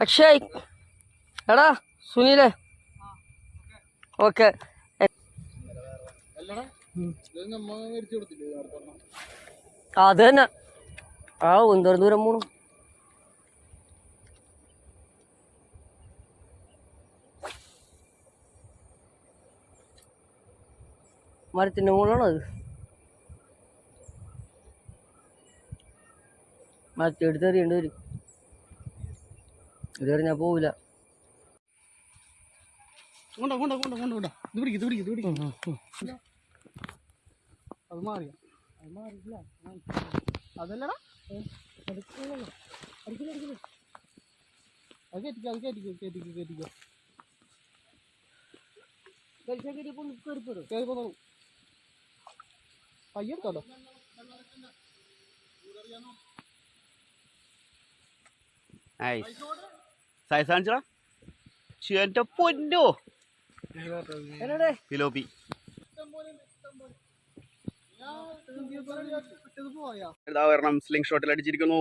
അക്ഷയ്. എടാ സുനിലേ. ഓക്കെ. അത് തന്നെ. ആ എന്തോരം ദൂരം പോണു? മരത്തിന്റെ മുകളിലാണോ അത്? മരത്തെ എടുത്തെറിയേണ്ടി വരും ഞാൻ പോവില്ല. കൊണ്ട കൊണ്ട കൊണ്ട കൊണ്ട കൊണ്ട. ഇത് പിടിക്ക് ഇത് പിടിക്ക് ഇത് പിടിക്ക്. അത് മാറിയ അത് മാറിയില്ല അതല്ലടാ. അടിക്കില്ല അടിക്കില്ല അത് കയറ്റിക്കോ അത് കയറ്റിക്കോ കയറ്റിക്കോ കയറ്റിക്കോ. കയറി പോന്നോളൂ. പയ്യെടുത്തോട്ടോ സൈസ് കാണിച്ചടാ എന്റെ പൊന്നോ ഫിലോപ്പി പോയാ. വരണം സ്ലിംഗ് ഷോട്ടിൽ അടിച്ചിരിക്കുന്നു.